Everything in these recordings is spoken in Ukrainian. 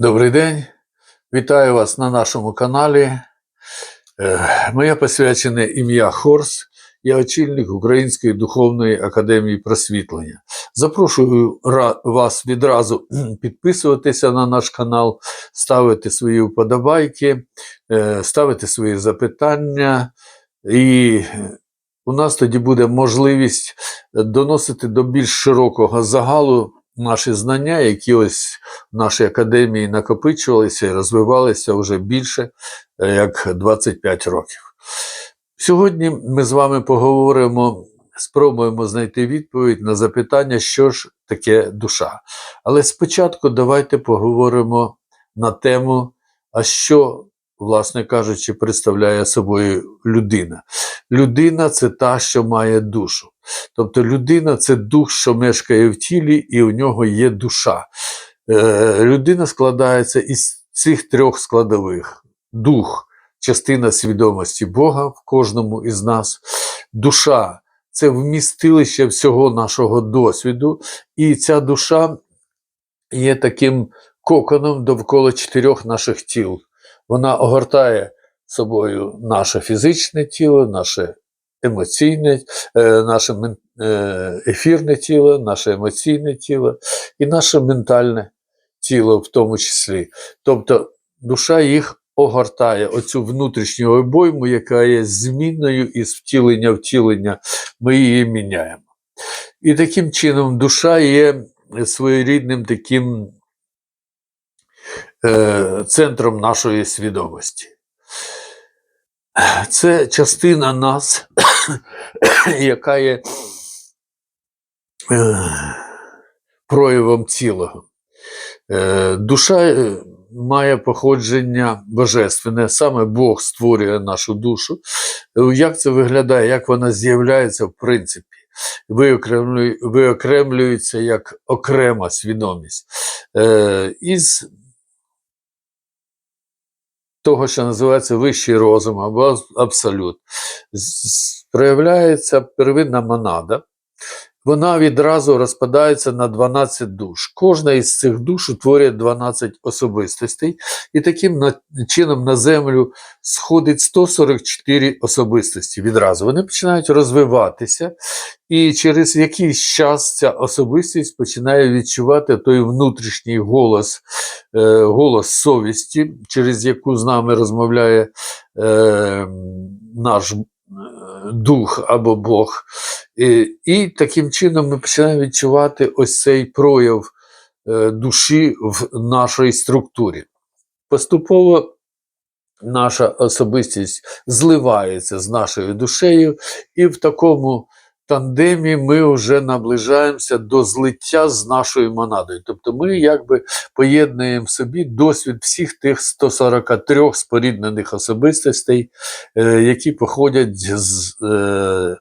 Добрий день, вітаю вас на нашому каналі. Е, Моє посвячене ім'я Хорс, я очільник Української духовної академії просвітлення. Запрошую вас відразу підписуватися на наш канал, ставити свої вподобайки, е, ставити свої запитання. І у нас тоді буде можливість доносити до більш широкого загалу наші знання, які ось в нашій академії накопичувалися і розвивалися вже більше е, як 25 років. Сьогодні ми з вами поговоримо, спробуємо знайти відповідь на запитання, що ж таке душа. Але спочатку давайте поговоримо на тему, а що, власне кажучи, представляє собою людина. Людина це та, що має душу. Тобто людина це дух, що мешкає в тілі, і у нього є душа. Е, людина складається із цих трьох складових: дух частина свідомості Бога в кожному із нас, душа це вмістилище всього нашого досвіду, і ця душа є таким коконом довкола чотирьох наших тіл. Вона огортає собою наше фізичне тіло, наше емоційне, е, наше е, ефірне тіло, наше емоційне тіло і наше ментальне тіло в тому числі. Тобто душа їх огортає оцю внутрішню обойму, яка є змінною із втілення втілення, ми її міняємо. І таким чином душа є своєрідним таким е, центром нашої свідомості. Це частина нас, яка є е, проявом цілого. Е, Душа має походження божественне, саме Бог створює нашу душу. Як це виглядає, як вона з'являється в принципі? Виокремлюється як окрема свідомість. Із того, що називається вищий розум або абсолют, проявляється первинна монада. Вона відразу розпадається на 12 душ. Кожна із цих душ утворює 12 особистостей, і таким чином на землю сходить 144 особистості відразу. Вони починають розвиватися, і через якийсь час ця особистість починає відчувати той внутрішній голос, е, голос совісті, через яку з нами розмовляє е, наш дух або Бог. І, і таким чином ми починаємо відчувати ось цей прояв е, душі в нашій структурі. Поступово наша особистість зливається з нашою душею, і в такому тандемі ми вже наближаємося до злиття з нашою монадою. Тобто ми якби поєднуємо собі досвід всіх тих 143 споріднених особистостей, е, які походять з, е,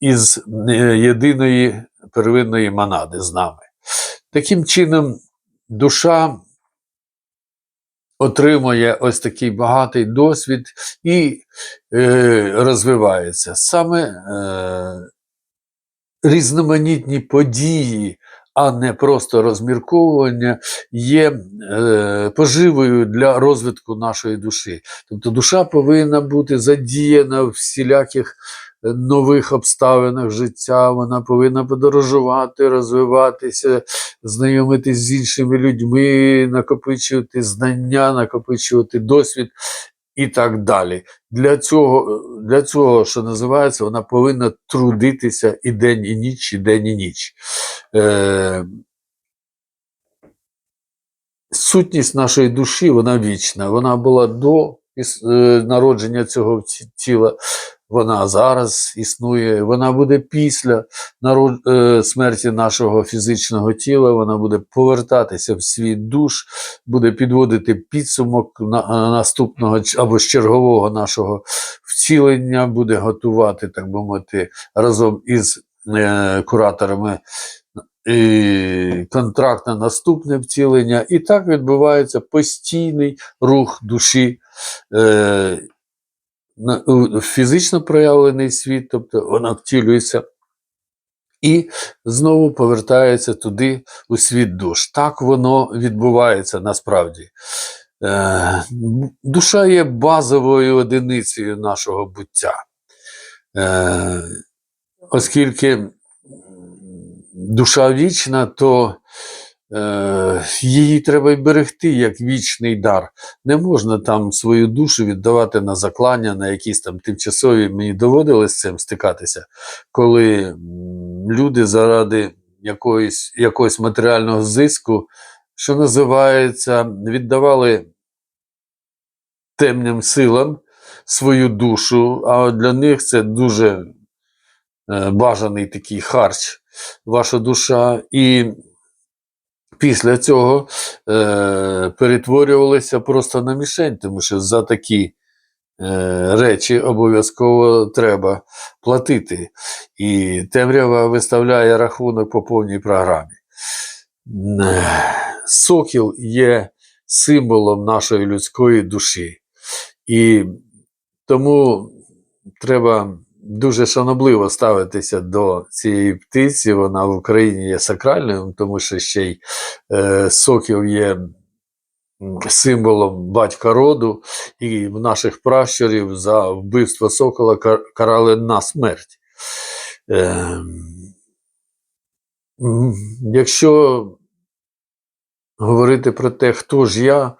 із е, єдиної первинної монади з нами. Таким чином, душа отримує ось такий багатий досвід і е, розвивається. Саме е, різноманітні події, а не просто розмірковування, є е, поживою для розвитку нашої душі. Тобто душа повинна бути задіяна в всіляких е, нових обставинах життя, вона повинна подорожувати, розвиватися, знайомитись з іншими людьми, накопичувати знання, накопичувати досвід і так далі. Для цього, для цього, що називається, вона повинна трудитися і день, і ніч, і день, і ніч. Е, сутність нашої душі, вона вічна. Вона була до е, народження цього тіла, вона зараз існує, вона буде після народ, е, смерті нашого фізичного тіла, вона буде повертатися в світ душ, буде підводити підсумок на, е, наступного або чергового нашого вцілення, буде готувати, так би мовити, разом із е, кураторами і контракт на наступне втілення. І так відбувається постійний рух душі. Е, фізично проявлений світ, тобто вона втілюється і знову повертається туди у світ душ. Так воно відбувається насправді. Е, душа є базовою одиницею нашого буття. Е, оскільки душа вічна, то її треба й берегти як вічний дар. Не можна там свою душу віддавати на заклання, на якісь там тимчасові. Мені доводилось з цим стикатися, коли люди заради якоїсь, якогось матеріального зиску, що називається, віддавали темним силам свою душу, а для них це дуже е, бажаний такий харч, ваша душа. І після цього е, перетворювалися просто на мішень, тому що за такі е, речі обов'язково треба платити. І темрява виставляє рахунок по повній програмі. Е, Сокіл є символом нашої людської душі. І тому треба дуже шанобливо ставитися до цієї птиці. Вона в Україні є сакральною, тому що ще й е, сокіл є символом батька роду, і в наших пращурів за вбивство сокола карали на смерть. Е, якщо говорити про те, хто ж я,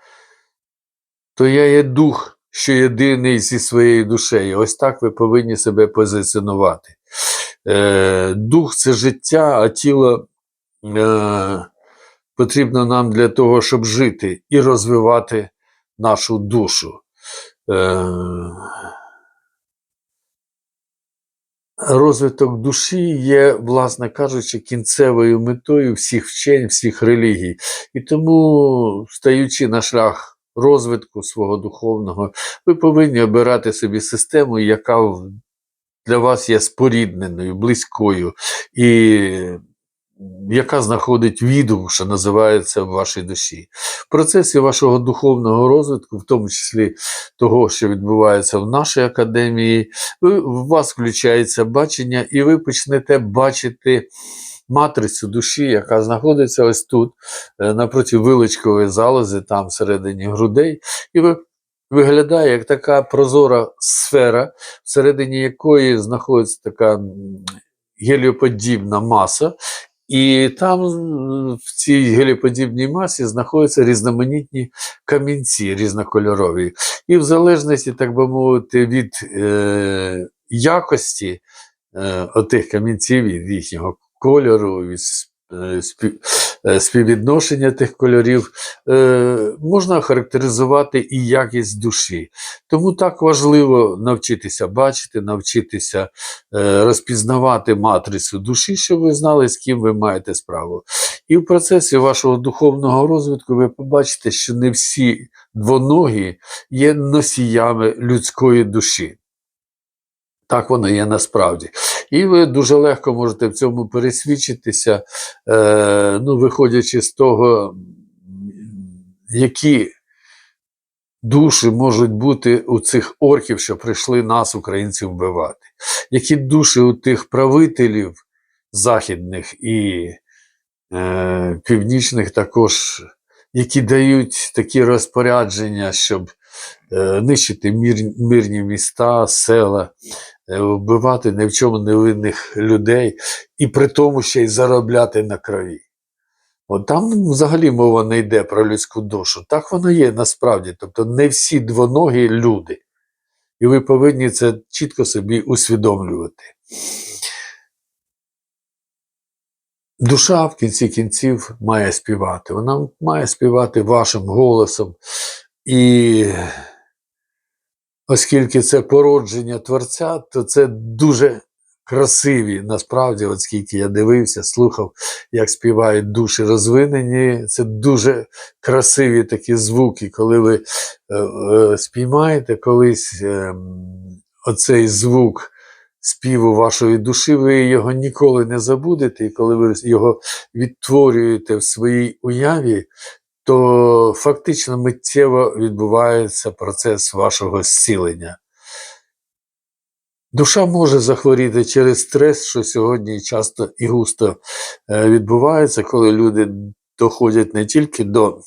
то я є дух, що єдиний зі своєю душею. Ось так ви повинні себе позиціонувати. Е, дух це життя, а тіло е, потрібно нам для того, щоб жити і розвивати нашу душу. Е, розвиток душі є, власне кажучи, кінцевою метою всіх вчень, всіх релігій. І тому, стаючи на шлях розвитку свого духовного, ви повинні обирати собі систему, яка для вас є спорідненою, близькою, і яка знаходить відгук, що називається в вашій душі. В процесі вашого духовного розвитку, в тому числі того, що відбувається в нашій академії, в вас включається бачення, і ви почнете бачити матрицю душі, яка знаходиться ось тут, е, напроти виличкової залози, там всередині грудей, і. Виглядає як така прозора сфера, всередині якої знаходиться така геліоподібна маса, і там в цій геліоподібній масі знаходяться різноманітні камінці різнокольорові. І в залежності, так би мовити, від е, якості е, отих камінців, від їхнього кольору, від е, е, співвідношення тих кольорів, е, можна характеризувати і якість душі. Тому так важливо навчитися бачити, навчитися розпізнавати матрицю душі, щоб ви знали, з ким ви маєте справу. І в процесі вашого духовного розвитку ви побачите, що не всі двоногі є носіями людської душі. Так воно є насправді. І ви дуже легко можете в цьому пересвідчитися, е, ну, виходячи з того, які душі можуть бути у цих орків, що прийшли нас, українців, вбивати, які душі у тих правителів західних і е, північних також, які дають такі розпорядження, щоб е, нищити мір, мирні міста, села, вбивати ні в чому невинних людей, і при тому ще й заробляти на крові. От там взагалі мова не йде про людську душу. Так воно є насправді. Тобто не всі двоногі люди. І ви повинні це чітко собі усвідомлювати. Душа в кінці кінців має співати. Вона має співати вашим голосом. І оскільки це породження Творця, то це дуже красиві, насправді, от скільки я дивився, слухав, як співають душі розвинені. Це дуже красиві такі звуки, коли ви е, е, спіймаєте колись е, оцей звук співу вашої душі, ви його ніколи не забудете, і коли ви його відтворюєте в своїй уяві, то фактично миттєво відбувається процес вашого зцілення. Душа може захворіти через стрес, що сьогодні часто і густо е, відбувається, коли люди доходять не тільки до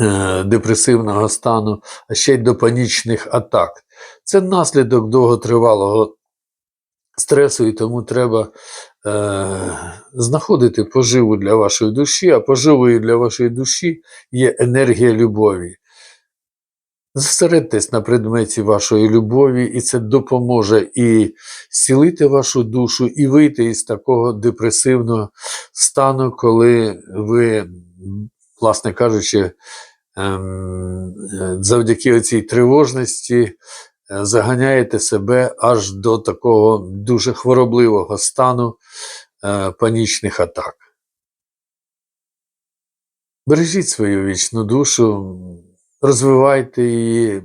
е, депресивного стану, а ще й до панічних атак. Це наслідок довготривалого стресу, і тому треба е, знаходити поживу для вашої душі, а поживою для вашої душі є енергія любові. Зосередьтесь на предметі вашої любові, і це допоможе і зцілити вашу душу, і вийти із такого депресивного стану, коли ви, власне кажучи, ем, завдяки цій тривожності заганяєте себе аж до такого дуже хворобливого стану е, панічних атак. Бережіть свою вічну душу, розвивайте її,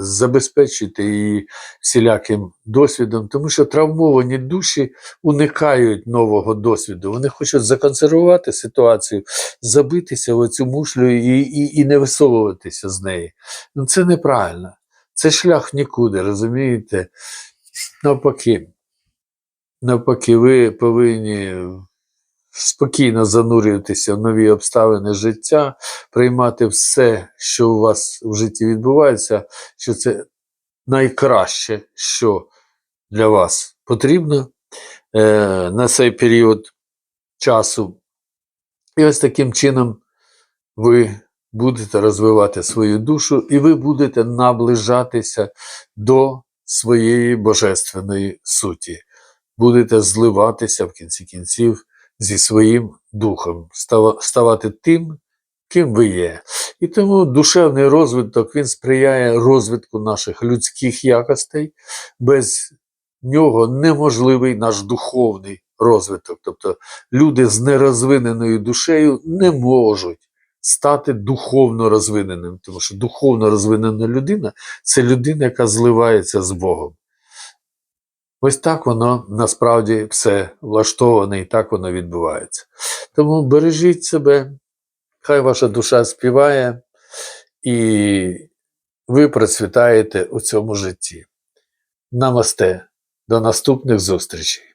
забезпечуйте її всіляким досвідом, тому що травмовані душі уникають нового досвіду. Вони хочуть законсервувати ситуацію, забитися в цю мушлю і, і, і не висовуватися з неї. Ну, це неправильно. Це шлях нікуди, розумієте? Навпаки. Навпаки, ви повинні спокійно занурюватися в нові обставини життя, приймати все, що у вас в житті відбувається, що це найкраще, що для вас потрібно е, на цей період часу. І ось таким чином ви будете розвивати свою душу, і ви будете наближатися до своєї божественної суті. Будете зливатися в кінці кінців зі своїм духом, ставати тим, ким ви є. І тому душевний розвиток він сприяє розвитку наших людських якостей. Без нього неможливий наш духовний розвиток. Тобто люди з нерозвиненою душею не можуть стати духовно розвиненим, тому що духовно розвинена людина це людина, яка зливається з Богом. Ось так воно насправді все влаштоване і так воно відбувається. Тому бережіть себе, хай ваша душа співає, і ви процвітаєте у цьому житті. Намасте. До наступних зустрічей!